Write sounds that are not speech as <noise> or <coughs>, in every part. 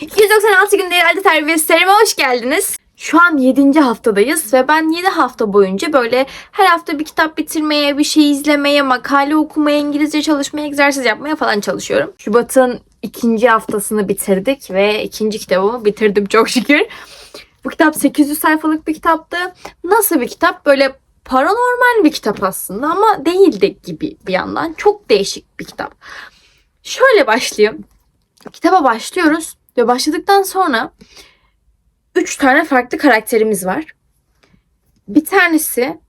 196 günde herhalde terbiyesizlerime hoş geldiniz. Şu an 7. haftadayız ve ben 7 hafta boyunca böyle her hafta bir kitap bitirmeye, bir şey izlemeye, makale okumaya, İngilizce çalışmaya, egzersiz yapmaya falan çalışıyorum. Şubat'ın ikinci haftasını bitirdik ve ikinci kitabımı bitirdim çok şükür. Bu kitap 800 sayfalık bir kitaptı. Nasıl bir kitap? Böyle paranormal bir kitap aslında ama değildi gibi bir yandan. Çok değişik bir kitap. Şöyle başlayayım. Kitaba başlıyoruz ve başladıktan sonra üç tane farklı karakterimiz var. Bir tanesi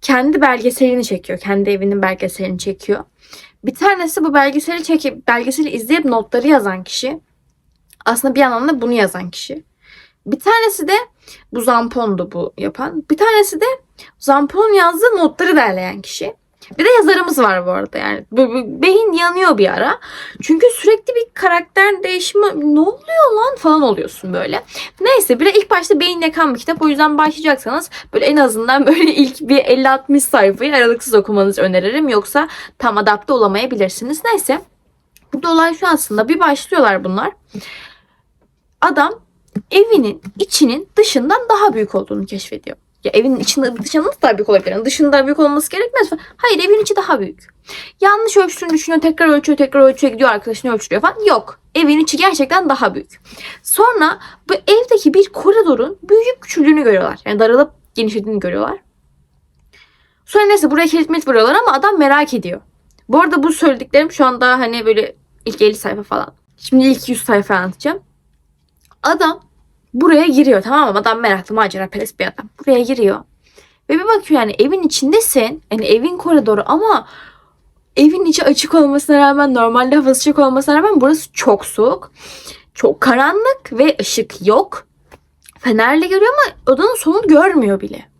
kendi belgeselini çekiyor. Kendi evinin belgeselini çekiyor. Bir tanesi bu belgeseli çekip belgeseli izleyip notları yazan kişi. Aslında bir yandan da bunu yazan kişi. Bir tanesi de bu zampondu bu yapan. Bir tanesi de zampon yazdığı notları derleyen kişi. Bir de yazarımız var bu arada yani. Beyin yanıyor bir ara. Çünkü sürekli bir karakter değişimi ne oluyor lan falan oluyorsun böyle. Neyse bir de ilk başta beyin yakan bir kitap. O yüzden başlayacaksanız böyle en azından böyle <laughs> ilk bir 50-60 sayfayı aralıksız okumanızı öneririm. Yoksa tam adapte olamayabilirsiniz. Neyse. Burada olay şu aslında. Bir başlıyorlar bunlar. Adam evinin içinin dışından daha büyük olduğunu keşfediyor. Ya evin içinde dışından nasıl daha büyük olabilir? Yani dışında büyük olması gerekmez. Hayır evin içi daha büyük. Yanlış ölçtüğünü düşünüyor. Tekrar ölçüyor. Tekrar ölçüyor. Gidiyor arkadaşını ölçtürüyor falan. Yok. Evin içi gerçekten daha büyük. Sonra bu evdeki bir koridorun büyüyüp küçüldüğünü görüyorlar. Yani darılıp genişlediğini görüyorlar. Sonra neyse buraya kilit vuruyorlar ama adam merak ediyor. Bu arada bu söylediklerim şu anda hani böyle ilk 50 sayfa falan. Şimdi ilk 100 sayfa anlatacağım. Adam buraya giriyor tamam mı? Adam meraklı macera perest bir adam. Buraya giriyor. Ve bir bakıyor yani evin içindesin. Yani evin koridoru ama evin içi açık olmasına rağmen normalde hava sıcak olmasına rağmen burası çok soğuk. Çok karanlık ve ışık yok. Fenerle görüyor ama odanın sonunu görmüyor bile.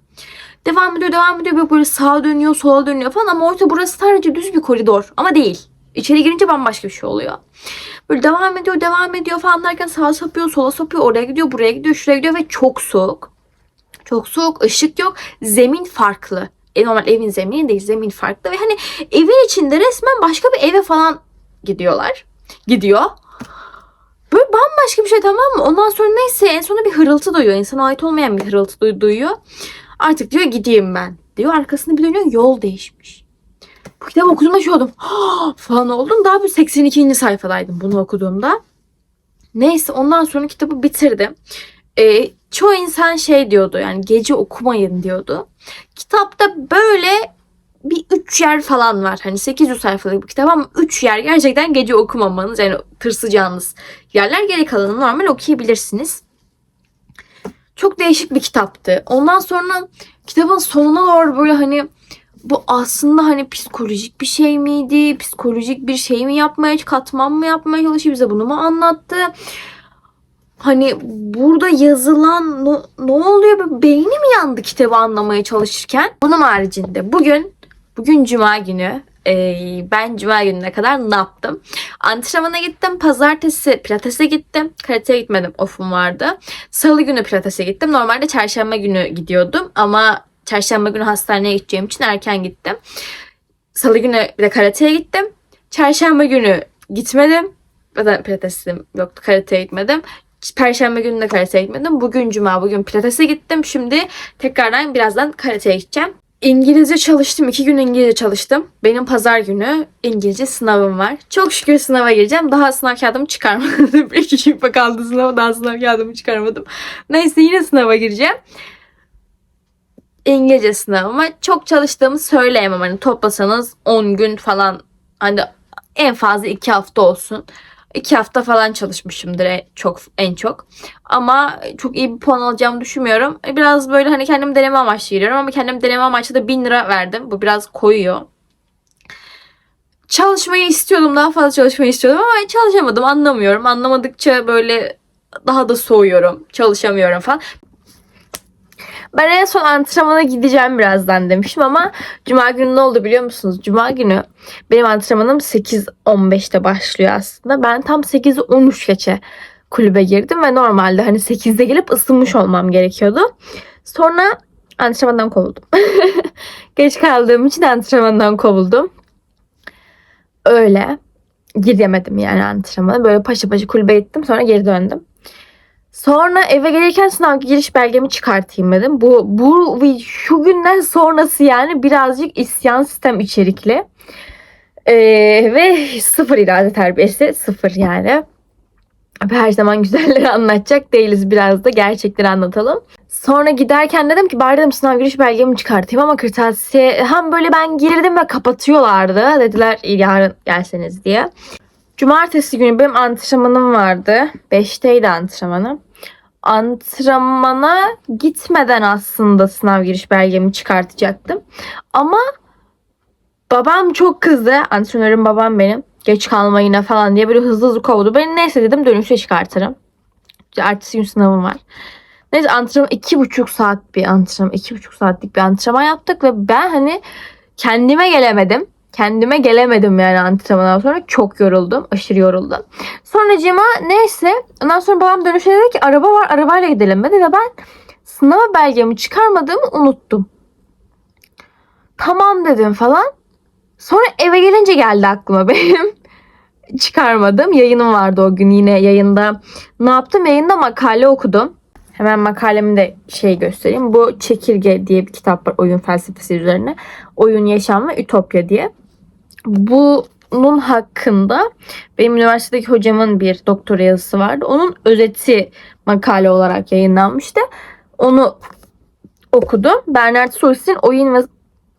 Devam ediyor devam ediyor böyle, sağa dönüyor sola dönüyor falan ama orta burası sadece düz bir koridor ama değil. İçeri girince bambaşka bir şey oluyor. Böyle devam ediyor, devam ediyor falan derken sağa sapıyor, sola sapıyor, oraya gidiyor, buraya gidiyor, şuraya gidiyor ve çok soğuk. Çok soğuk, ışık yok, zemin farklı. E normal evin zemini değil, zemin farklı ve hani evin içinde resmen başka bir eve falan gidiyorlar. Gidiyor. Böyle bambaşka bir şey tamam mı? Ondan sonra neyse en sonunda bir hırıltı duyuyor. İnsana ait olmayan bir hırıltı duy- duyuyor. Artık diyor gideyim ben diyor. Arkasını bir dönüyor yol değişmiş. Bu kitabı okuduğumda şey oldum. <gasps> falan oldum. Daha bir 82. sayfadaydım bunu okuduğumda. Neyse ondan sonra kitabı bitirdim. Ee, çoğu insan şey diyordu yani gece okumayın diyordu. Kitapta böyle bir üç yer falan var. Hani 800 sayfalık bir kitap ama 3 yer gerçekten gece okumamanız yani tırsacağınız yerler. Geri kalanını normal okuyabilirsiniz. Çok değişik bir kitaptı. Ondan sonra kitabın sonuna doğru böyle hani bu aslında hani psikolojik bir şey miydi? Psikolojik bir şey mi yapmaya, katman mı yapmaya çalışıyor? Bize bunu mu anlattı? Hani burada yazılan ne, ne oluyor? Böyle Beynim yandı kitabı anlamaya çalışırken. Bunun haricinde bugün, bugün cuma günü ee, ben cuma gününe kadar ne yaptım? Antrenmana gittim. Pazartesi pilatese gittim. Karateye gitmedim. Ofum vardı. Salı günü pilatese gittim. Normalde çarşamba günü gidiyordum ama çarşamba günü hastaneye gideceğim için erken gittim. Salı günü bir de karateye gittim. Çarşamba günü gitmedim. Zaten pilatesim yoktu. Karateye gitmedim. Perşembe günü de karateye gitmedim. Bugün cuma, bugün pilatese gittim. Şimdi tekrardan birazdan karateye gideceğim. İngilizce çalıştım. iki gün İngilizce çalıştım. Benim pazar günü İngilizce sınavım var. Çok şükür sınava gireceğim. Daha sınav kağıdımı çıkarmadım. <laughs> İki gün kaldı sınava. Daha sınav kağıdımı çıkarmadım. Neyse yine sınava gireceğim. İngilizce sınavıma çok çalıştığımı söyleyemem. Hani toplasanız 10 gün falan hani en fazla 2 hafta olsun. 2 hafta falan çalışmışımdır çok en çok. Ama çok iyi bir puan alacağımı düşünmüyorum. Biraz böyle hani kendim deneme amaçlı giriyorum ama kendim deneme amaçlı da 1000 lira verdim. Bu biraz koyuyor. Çalışmayı istiyordum. Daha fazla çalışmayı istiyordum ama çalışamadım. Anlamıyorum. Anlamadıkça böyle daha da soğuyorum. Çalışamıyorum falan. Ben en son antrenmana gideceğim birazdan demiştim ama Cuma günü ne oldu biliyor musunuz? Cuma günü benim antrenmanım 8.15'te başlıyor aslında. Ben tam 8.13 geçe kulübe girdim ve normalde hani 8'de gelip ısınmış olmam gerekiyordu. Sonra antrenmandan kovuldum. <laughs> Geç kaldığım için antrenmandan kovuldum. Öyle. giremedim yani antrenmana. Böyle paşa paşa kulübe gittim sonra geri döndüm. Sonra eve gelirken sınav giriş belgemi çıkartayım dedim. Bu, bu şu günden sonrası yani birazcık isyan sistem içerikli. Ee, ve sıfır irade terbiyesi. Sıfır yani. Her zaman güzelleri <laughs> anlatacak değiliz. Biraz da gerçekleri anlatalım. Sonra giderken dedim ki bari dedim sınav giriş belgemi çıkartayım ama kırtasiye hem böyle ben girdim ve kapatıyorlardı. Dediler yarın gelseniz diye. Cumartesi günü benim antrenmanım vardı. 5'teydi antrenmanım. Antrenmana gitmeden aslında sınav giriş belgemi çıkartacaktım. Ama babam çok kızdı. Antrenörüm babam benim. Geç kalma yine falan diye böyle hızlı hızlı kovdu. Ben neyse dedim dönüşte çıkartırım. Ertesi gün sınavım var. Neyse antrenman iki buçuk saat bir antrenman. iki buçuk saatlik bir antrenman yaptık ve ben hani kendime gelemedim. Kendime gelemedim yani antrenmandan sonra. Çok yoruldum. Aşırı yoruldum. Sonra cima neyse. Ondan sonra babam dönüşte dedi ki araba var arabayla gidelim dedi ve ben sınav belgemi çıkarmadığımı unuttum. Tamam dedim falan. Sonra eve gelince geldi aklıma <laughs> benim. Çıkarmadım. Yayınım vardı o gün yine yayında. Ne yaptım? Yayında makale okudum. Hemen makalemi de şey göstereyim. Bu Çekirge diye bir kitap var oyun felsefesi üzerine. Oyun, Yaşam ve Ütopya diye. Bunun hakkında benim üniversitedeki hocamın bir doktora yazısı vardı. Onun özeti makale olarak yayınlanmıştı. Onu okudum. Bernard Suiss'in oyun ve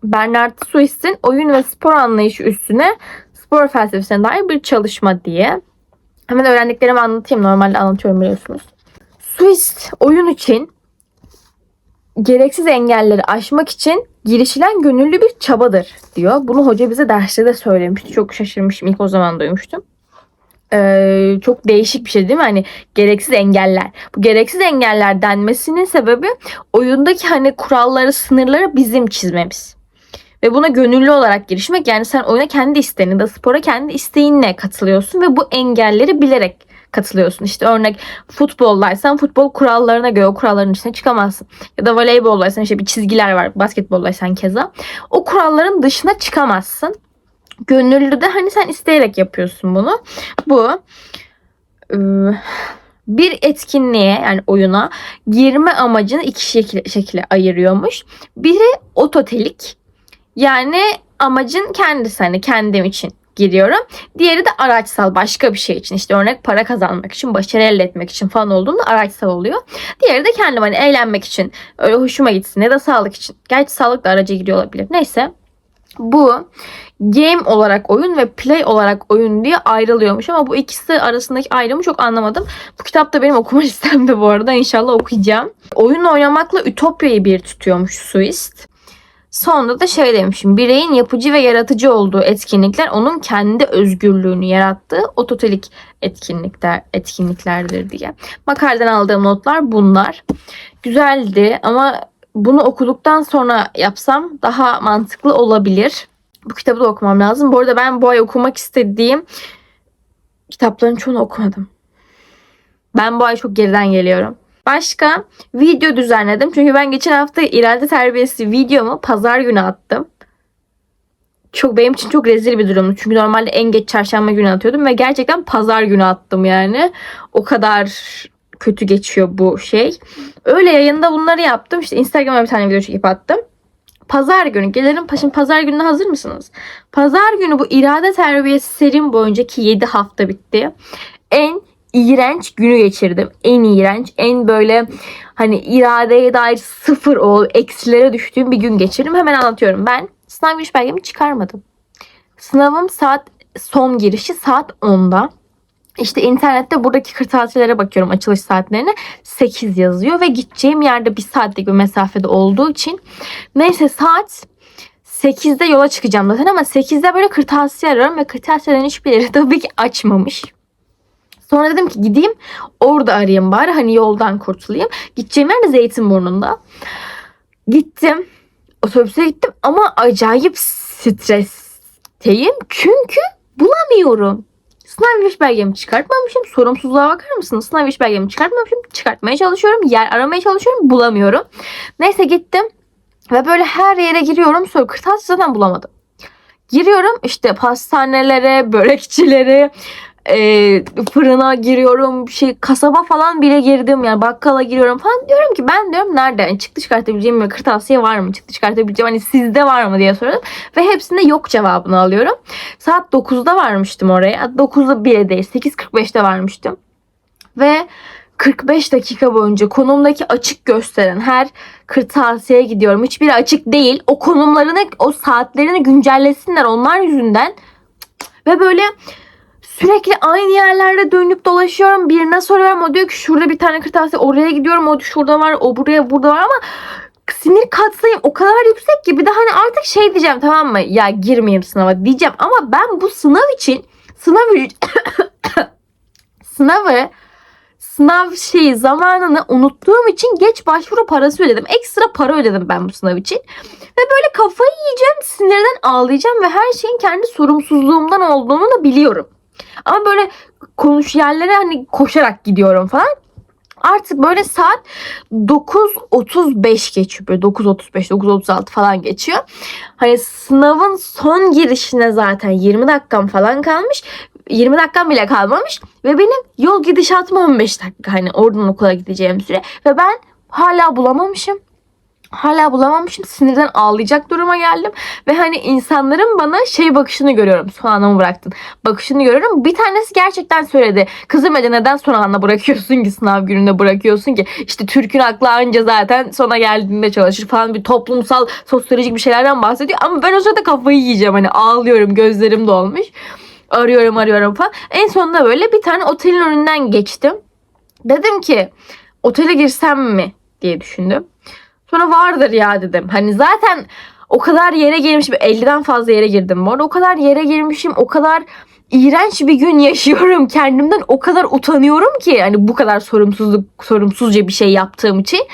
Bernard Suiss'in oyun ve spor anlayışı üstüne spor felsefesine dair bir çalışma diye. Hemen öğrendiklerimi anlatayım. Normalde anlatıyorum biliyorsunuz. Swiss oyun için gereksiz engelleri aşmak için girişilen gönüllü bir çabadır diyor. Bunu hoca bize derste de söylemişti. Çok şaşırmışım. İlk o zaman duymuştum. Ee, çok değişik bir şey değil mi? Hani gereksiz engeller. Bu gereksiz engeller denmesinin sebebi oyundaki hani kuralları, sınırları bizim çizmemiz. Ve buna gönüllü olarak girişmek yani sen oyuna kendi isteğinle, spora kendi isteğinle katılıyorsun ve bu engelleri bilerek katılıyorsun. İşte örnek futboldaysan futbol kurallarına göre o kuralların içine çıkamazsın. Ya da voleyboldaysan işte bir çizgiler var. Basketboldaysan keza. O kuralların dışına çıkamazsın. Gönüllü de hani sen isteyerek yapıyorsun bunu. Bu ıı, bir etkinliğe yani oyuna girme amacını iki şekilde, şekilde ayırıyormuş. Biri ototelik yani amacın kendisi hani kendim için giriyorum. Diğeri de araçsal başka bir şey için. İşte örnek para kazanmak için, başarı elde etmek için falan olduğunda araçsal oluyor. Diğeri de kendim hani eğlenmek için, öyle hoşuma gitsin ya da sağlık için. Gerçi sağlık da araca giriyor olabilir. Neyse. Bu game olarak oyun ve play olarak oyun diye ayrılıyormuş ama bu ikisi arasındaki ayrımı çok anlamadım. Bu kitap da benim okuma <laughs> listemde bu arada inşallah okuyacağım. Oyun oynamakla Ütopya'yı bir tutuyormuş Suist. Sonra da şey demişim. Bireyin yapıcı ve yaratıcı olduğu etkinlikler onun kendi özgürlüğünü yarattığı ototelik etkinlikler etkinliklerdir diye. Makaleden aldığım notlar bunlar. Güzeldi ama bunu okuduktan sonra yapsam daha mantıklı olabilir. Bu kitabı da okumam lazım. Bu arada ben bu ay okumak istediğim kitapların çoğunu okumadım. Ben bu ay çok geriden geliyorum. Başka video düzenledim. Çünkü ben geçen hafta irade terbiyesi videomu pazar günü attım. Çok benim için çok rezil bir durumdu. Çünkü normalde en geç çarşamba günü atıyordum ve gerçekten pazar günü attım yani. O kadar kötü geçiyor bu şey. Öyle yayında bunları yaptım. İşte Instagram'a bir tane video çekip attım. Pazar günü gelelim paşın pazar gününe hazır mısınız? Pazar günü bu irade terbiyesi serim boyuncaki 7 hafta bitti. En iğrenç günü geçirdim. En iğrenç, en böyle hani iradeye dair sıfır o eksilere düştüğüm bir gün geçirdim. Hemen anlatıyorum. Ben sınav giriş belgemi çıkarmadım. Sınavım saat son girişi saat 10'da. İşte internette buradaki kırtasiyelere bakıyorum açılış saatlerine. 8 yazıyor ve gideceğim yerde bir saatlik bir mesafede olduğu için. Neyse saat 8'de yola çıkacağım zaten ama 8'de böyle kırtasiye arıyorum ve kırtasiyelerin hiçbiri tabii ki açmamış. Sonra dedim ki gideyim orada arayayım bari hani yoldan kurtulayım. Gideceğim yer de Zeytinburnu'nda. Gittim. Otobüse gittim ama acayip stresteyim. Çünkü bulamıyorum. Sınav iş belgemi çıkartmamışım. Sorumsuzluğa bakar mısınız? Sınav iş belgemi çıkartmamışım. Çıkartmaya çalışıyorum. Yer aramaya çalışıyorum. Bulamıyorum. Neyse gittim. Ve böyle her yere giriyorum. Sonra kırtasiye zaten bulamadım. Giriyorum işte pastanelere, börekçilere, e, fırına giriyorum, şey kasaba falan bile girdim yani bakkala giriyorum falan diyorum ki ben diyorum nerede yani çıktı çıkartabileceğim bir kırtasiye var mı? Çıktı çıkartabileceğim hani sizde var mı diye soruyorum ve hepsinde yok cevabını alıyorum. Saat 9'da varmıştım oraya. 9'da bile değil 8.45'te varmıştım. Ve 45 dakika boyunca konumdaki açık gösteren her kırtasiyeye gidiyorum. Hiçbiri açık değil. O konumlarını, o saatlerini güncellesinler onlar yüzünden. Ve böyle sürekli aynı yerlerde dönüp dolaşıyorum. Birine soruyorum. O diyor ki şurada bir tane kırtasiye oraya gidiyorum. O şurada var. O buraya burada var ama sinir katsayım o kadar yüksek ki bir de hani artık şey diyeceğim tamam mı? Ya girmeyeyim sınava diyeceğim ama ben bu sınav için sınav <coughs> sınavı sınav şeyi zamanını unuttuğum için geç başvuru parası ödedim. Ekstra para ödedim ben bu sınav için. Ve böyle kafayı yiyeceğim, sinirden ağlayacağım ve her şeyin kendi sorumsuzluğumdan olduğunu da biliyorum. Ama böyle konuş yerlere hani koşarak gidiyorum falan. Artık böyle saat 9.35 geçiyor. Böyle 9.35, 9.36 falan geçiyor. Hani sınavın son girişine zaten 20 dakikam falan kalmış. 20 dakikam bile kalmamış. Ve benim yol gidişatım 15 dakika. Hani oradan okula gideceğim süre. Ve ben hala bulamamışım. Hala bulamamışım. Sinirden ağlayacak duruma geldim. Ve hani insanların bana şey bakışını görüyorum. Son anda mı bıraktın? Bakışını görüyorum. Bir tanesi gerçekten söyledi. Kızım Ece neden son anda bırakıyorsun ki sınav gününde bırakıyorsun ki? İşte Türk'ün aklı anca zaten sona geldiğinde çalışır falan bir toplumsal sosyolojik bir şeylerden bahsediyor. Ama ben o sırada kafayı yiyeceğim. Hani ağlıyorum gözlerim dolmuş. Arıyorum arıyorum falan. En sonunda böyle bir tane otelin önünden geçtim. Dedim ki otele girsem mi diye düşündüm. Sonra vardır ya dedim. Hani zaten o kadar yere girmişim. 50'den fazla yere girdim bu arada. O kadar yere girmişim. O kadar iğrenç bir gün yaşıyorum. Kendimden o kadar utanıyorum ki. Hani bu kadar sorumsuzluk, sorumsuzca bir şey yaptığım için.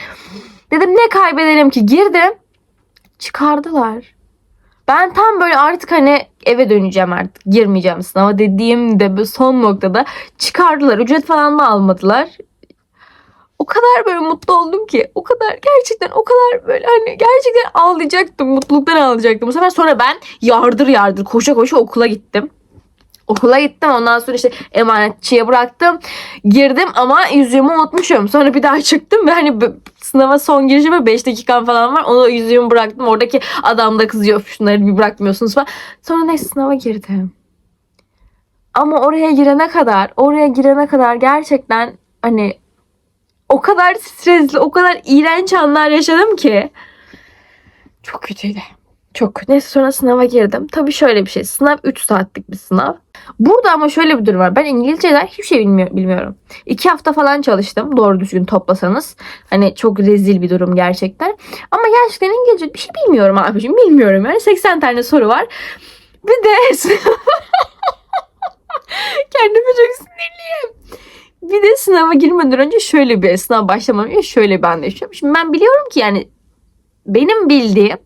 Dedim ne kaybedelim ki? Girdim. Çıkardılar. Ben tam böyle artık hani eve döneceğim artık. Girmeyeceğim sınava dediğimde son noktada çıkardılar. Ücret falan da almadılar kadar böyle mutlu oldum ki. O kadar gerçekten o kadar böyle hani gerçekten ağlayacaktım. Mutluluktan ağlayacaktım. Bu sefer sonra ben yardır yardır koşa koşa okula gittim. Okula gittim. Ondan sonra işte emanetçiye bıraktım. Girdim ama yüzüğümü unutmuşum. Sonra bir daha çıktım ve hani sınava son girişime 5 dakikam falan var. Onu yüzüğümü bıraktım. Oradaki adam da kızıyor. Şunları bir bırakmıyorsunuz falan. Sonra neyse sınava girdim. Ama oraya girene kadar, oraya girene kadar gerçekten hani o kadar stresli, o kadar iğrenç anlar yaşadım ki. Çok kötüydü. Çok kötü. Neyse sonra sınava girdim. Tabii şöyle bir şey. Sınav 3 saatlik bir sınav. Burada ama şöyle bir durum var. Ben İngilizceden hiçbir şey bilmiyor, bilmiyorum. 2 hafta falan çalıştım. Doğru düzgün toplasanız. Hani çok rezil bir durum gerçekten. Ama gerçekten İngilizce bir şey bilmiyorum abiciğim. Bilmiyorum yani. 80 tane soru var. Bir de <laughs> kendime çok sinirliyim. Bir de sınava girmeden önce şöyle bir sınav başlamadan önce şöyle bir anda yaşıyorum. Şimdi ben biliyorum ki yani benim bildiğim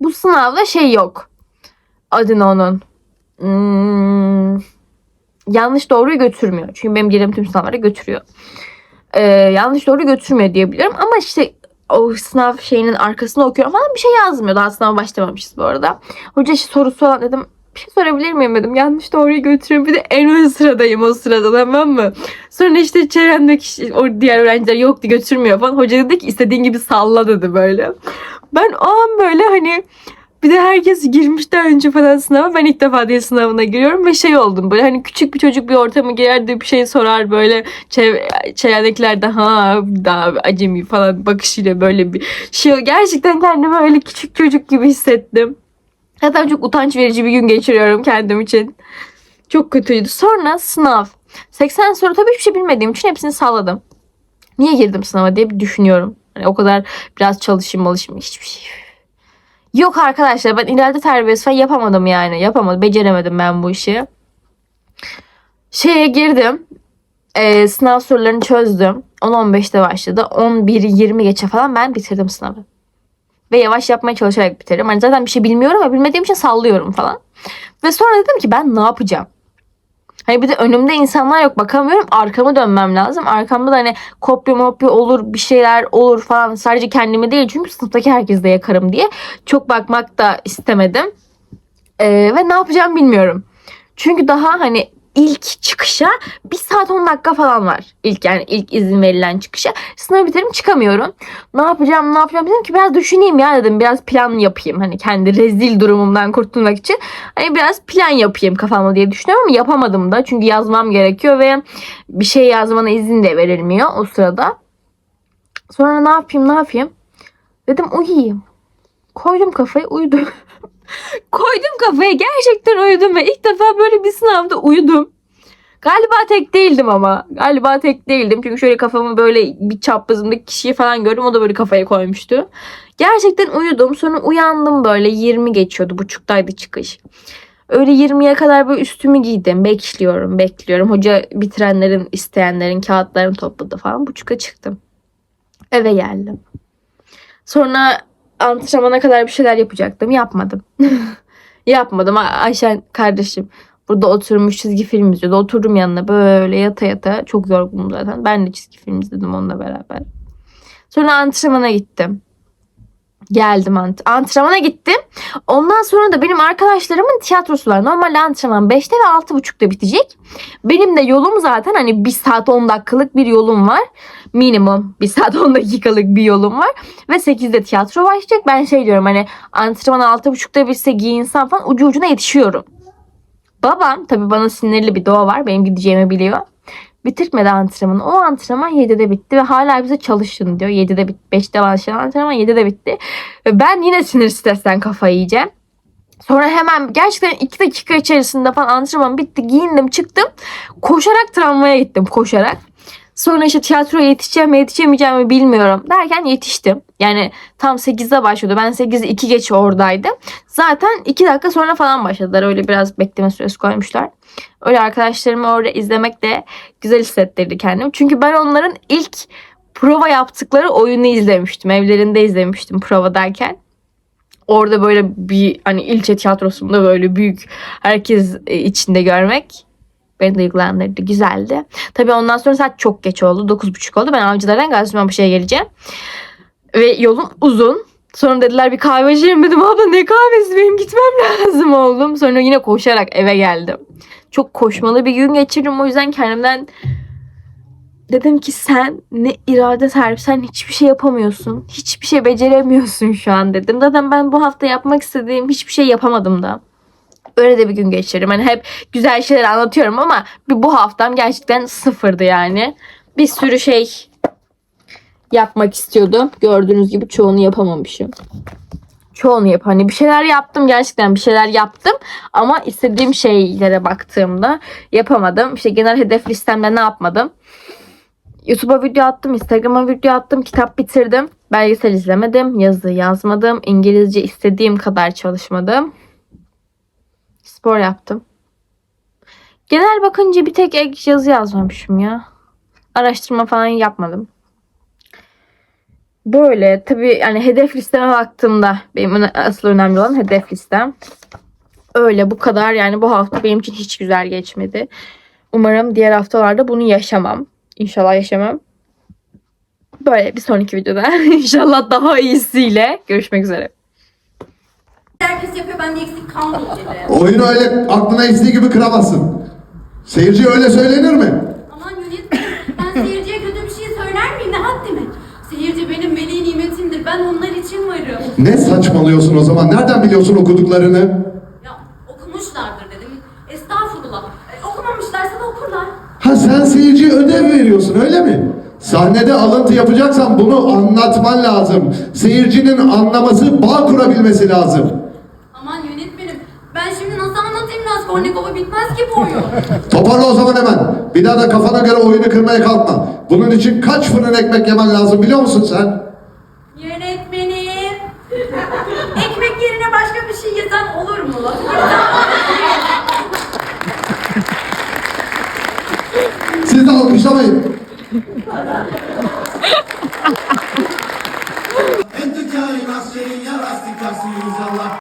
bu sınavda şey yok. Adını onun. Hmm, yanlış doğruyu götürmüyor. Çünkü benim girdiğim tüm sınavlara götürüyor. Ee, yanlış doğru götürmüyor diyebilirim. Ama işte o sınav şeyinin arkasında okuyorum falan bir şey yazmıyor. Daha sınava başlamamışız bu arada. Hoca işte sorusu olan dedim bir şey sorabilir miyim dedim. Yanlış doğruyu götürüyorum. Bir de en ön sıradayım o sırada tamam mı? Sonra işte çevremdeki o diğer öğrenciler yoktu götürmüyor falan. Hoca dedi ki istediğin gibi salla dedi böyle. Ben o an böyle hani bir de herkes girmiş daha önce falan sınava. Ben ilk defa değil sınavına giriyorum ve şey oldum böyle hani küçük bir çocuk bir ortama girer de bir şey sorar böyle çev çevredekiler de ha daha acemi falan bakışıyla böyle bir şey. Gerçekten kendimi öyle küçük çocuk gibi hissettim. Hatta çok utanç verici bir gün geçiriyorum kendim için. Çok kötüydü. Sonra sınav. 80 soru tabii hiçbir şey bilmediğim için hepsini salladım. Niye girdim sınava diye bir düşünüyorum. Hani o kadar biraz çalışayım çalışayım hiçbir şey. Yok arkadaşlar ben ileride terbiyesi falan yapamadım yani. Yapamadım. Beceremedim ben bu işi. Şeye girdim. Ee, sınav sorularını çözdüm. 10-15'te başladı. 11-20 geçe falan ben bitirdim sınavı. Ve yavaş yapmaya çalışarak bitiririm. Hani zaten bir şey bilmiyorum ve bilmediğim için sallıyorum falan. Ve sonra dedim ki ben ne yapacağım? Hani bir de önümde insanlar yok bakamıyorum. Arkamı dönmem lazım. Arkamda da hani kopya mopya olur bir şeyler olur falan. Sadece kendimi değil çünkü sınıftaki herkes de yakarım diye. Çok bakmak da istemedim. Ee, ve ne yapacağım bilmiyorum. Çünkü daha hani ilk çıkışa bir saat 10 dakika falan var. İlk yani ilk izin verilen çıkışa. Sınavı bitirip çıkamıyorum. Ne yapacağım ne yapacağım dedim ki biraz düşüneyim ya dedim. Biraz plan yapayım. Hani kendi rezil durumumdan kurtulmak için. Hani biraz plan yapayım kafamda diye düşünüyorum ama yapamadım da. Çünkü yazmam gerekiyor ve bir şey yazmana izin de verilmiyor o sırada. Sonra ne yapayım ne yapayım? Dedim uyuyayım. Koydum kafayı uyudum. <laughs> Koydum kafayı gerçekten uyudum ve ilk defa böyle bir sınavda uyudum. Galiba tek değildim ama. Galiba tek değildim. Çünkü şöyle kafamı böyle bir çaprazımdaki kişiyi falan gördüm. O da böyle kafaya koymuştu. Gerçekten uyudum. Sonra uyandım böyle 20 geçiyordu. Buçuktaydı çıkış. Öyle 20'ye kadar böyle üstümü giydim. Bekliyorum, bekliyorum. Hoca bitirenlerin, isteyenlerin kağıtlarını topladı falan. Buçuka çıktım. Eve geldim. Sonra antrenmana kadar bir şeyler yapacaktım. Yapmadım. <laughs> Yapmadım. Ay- Ayşen kardeşim burada oturmuş çizgi film izliyordu. Oturdum yanına böyle yata yata. Çok yorgunum zaten. Ben de çizgi film izledim onunla beraber. Sonra antrenmana gittim. Geldim ant antrenmana gittim. Ondan sonra da benim arkadaşlarımın tiyatrosu var. Normalde antrenman 5'te ve 6.30'da bitecek. Benim de yolum zaten hani 1 saat 10 dakikalık bir yolum var. Minimum 1 saat 10 dakikalık bir yolum var. Ve 8'de tiyatro başlayacak. Ben şey diyorum hani antrenman 6.30'da bitse giyinsem falan ucu ucuna yetişiyorum. Babam tabii bana sinirli bir doğa var. Benim gideceğimi biliyor. Bitirtmedi antrenmanı. O antrenman 7'de bitti ve hala bize çalışın diyor. 7'de bit 5'te başlayan antrenman 7'de bitti. Ve ben yine sinir stresten kafayı yiyeceğim. Sonra hemen gerçekten 2 dakika içerisinde falan antrenman bitti. Giyindim çıktım. Koşarak tramvaya gittim koşarak. Sonra işte tiyatroya yetişeceğim mi yetişemeyeceğim mi bilmiyorum derken yetiştim. Yani tam 8'de başlıyordu. Ben 8'de 2 geç oradaydım. Zaten 2 dakika sonra falan başladılar. Öyle biraz bekleme süresi koymuşlar. Öyle arkadaşlarımı orada izlemek de güzel hissettirdi kendimi. Çünkü ben onların ilk prova yaptıkları oyunu izlemiştim. Evlerinde izlemiştim provadayken. Orada böyle bir hani ilçe tiyatrosunda böyle büyük herkes e, içinde görmek beni duygulandırdı. Güzeldi. Tabii ondan sonra saat çok geç oldu. 9.30 oldu. Ben avcılardan Gaziantep'e geleceğim. Ve yolum uzun. Sonra dediler bir kahve içelim dedim. Abla ne kahvesi benim gitmem <laughs> lazım oğlum. Sonra yine koşarak eve geldim. Çok koşmalı bir gün geçirdim. O yüzden kendimden dedim ki sen ne irade sahibi sen hiçbir şey yapamıyorsun. Hiçbir şey beceremiyorsun şu an dedim. Zaten ben bu hafta yapmak istediğim hiçbir şey yapamadım da. Öyle de bir gün geçirdim. Hani hep güzel şeyler anlatıyorum ama bir bu haftam gerçekten sıfırdı yani. Bir sürü şey yapmak istiyordum. Gördüğünüz gibi çoğunu yapamamışım. Çoğunu yap. Hani bir şeyler yaptım gerçekten bir şeyler yaptım ama istediğim şeylere baktığımda yapamadım. İşte genel hedef listemde ne yapmadım? YouTube'a video attım, Instagram'a video attım, kitap bitirdim. Belgesel izlemedim, yazı yazmadım, İngilizce istediğim kadar çalışmadım. Spor yaptım. Genel bakınca bir tek ek yazı yazmamışım ya. Araştırma falan yapmadım. Böyle tabii yani hedef listeme baktığımda benim asıl önemli olan hedef listem. Öyle bu kadar yani bu hafta benim için hiç güzel geçmedi. Umarım diğer haftalarda bunu yaşamam. İnşallah yaşamam. Böyle bir sonraki videoda <laughs> inşallah daha iyisiyle görüşmek üzere. Herkes yapıyor ben de eksik kalmayayım dedi. Oyunu öyle aklına estiği gibi kıramazsın. Seyirci öyle söylenir mi? Aman yönetmenim ben seyirciye kötü bir şey söyler miyim ne haddime? Seyirci benim veli nimetimdir ben onlar için varım. Ne saçmalıyorsun o zaman? Nereden biliyorsun okuduklarını? Ya okumuşlardır dedim. Estağfurullah. E, okumamışlarsa da okurlar. Ha sen seyirciye ödev veriyorsun öyle mi? Sahnede alıntı yapacaksan bunu anlatman lazım. Seyircinin anlaması, bağ kurabilmesi lazım. Aman yönetmenim ben şimdi Raskolnikov'u bitmez ki bu oyun. <laughs> Toparla o zaman hemen. Bir daha da kafana göre oyunu kırmaya kalkma. Bunun için kaç fırın ekmek yemen lazım biliyor musun sen? Yönetmenim. <laughs> Ekmek yerine başka bir şey yesem olur mu? <laughs> Siz de alkışlamayın. Entu kainat senin ya lastik taksın Allah